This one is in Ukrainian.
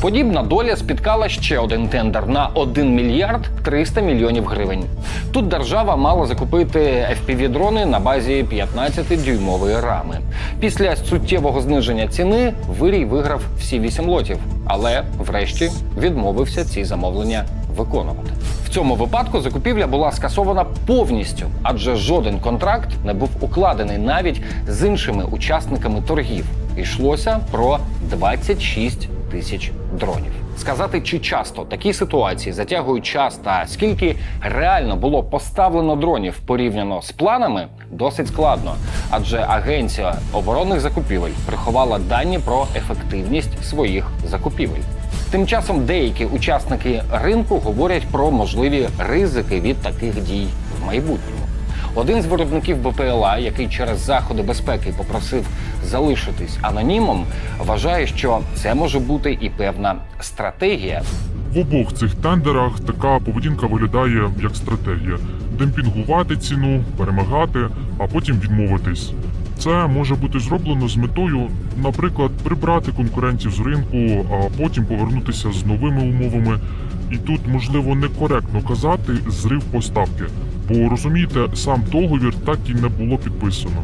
Подібна доля спіткала ще один тендер на 1 мільярд 300 мільйонів гривень. Тут держава мала закупити FPV-дрони на базі 15-дюймової рами. Після суттєвого зниження ціни вирій виграв всі вісім лотів, але врешті відмовився ці замовлення виконувати. В цьому випадку закупівля була скасована повністю, адже жоден контракт не був укладений навіть з іншими учасниками торгів. Йшлося про 26 тисяч дронів. Сказати, чи часто такі ситуації затягують час та скільки реально було поставлено дронів порівняно з планами, досить складно, адже агенція оборонних закупівель приховала дані про ефективність своїх закупівель. Тим часом деякі учасники ринку говорять про можливі ризики від таких дій в майбутньому. Один з виробників БПЛА, який через заходи безпеки попросив залишитись анонімом, вважає, що це може бути і певна стратегія. В обох цих тендерах така поведінка виглядає як стратегія: демпінгувати ціну, перемагати, а потім відмовитись. Це може бути зроблено з метою, наприклад, прибрати конкурентів з ринку, а потім повернутися з новими умовами. І тут можливо некоректно казати зрив поставки, бо розумієте, сам договір так і не було підписано.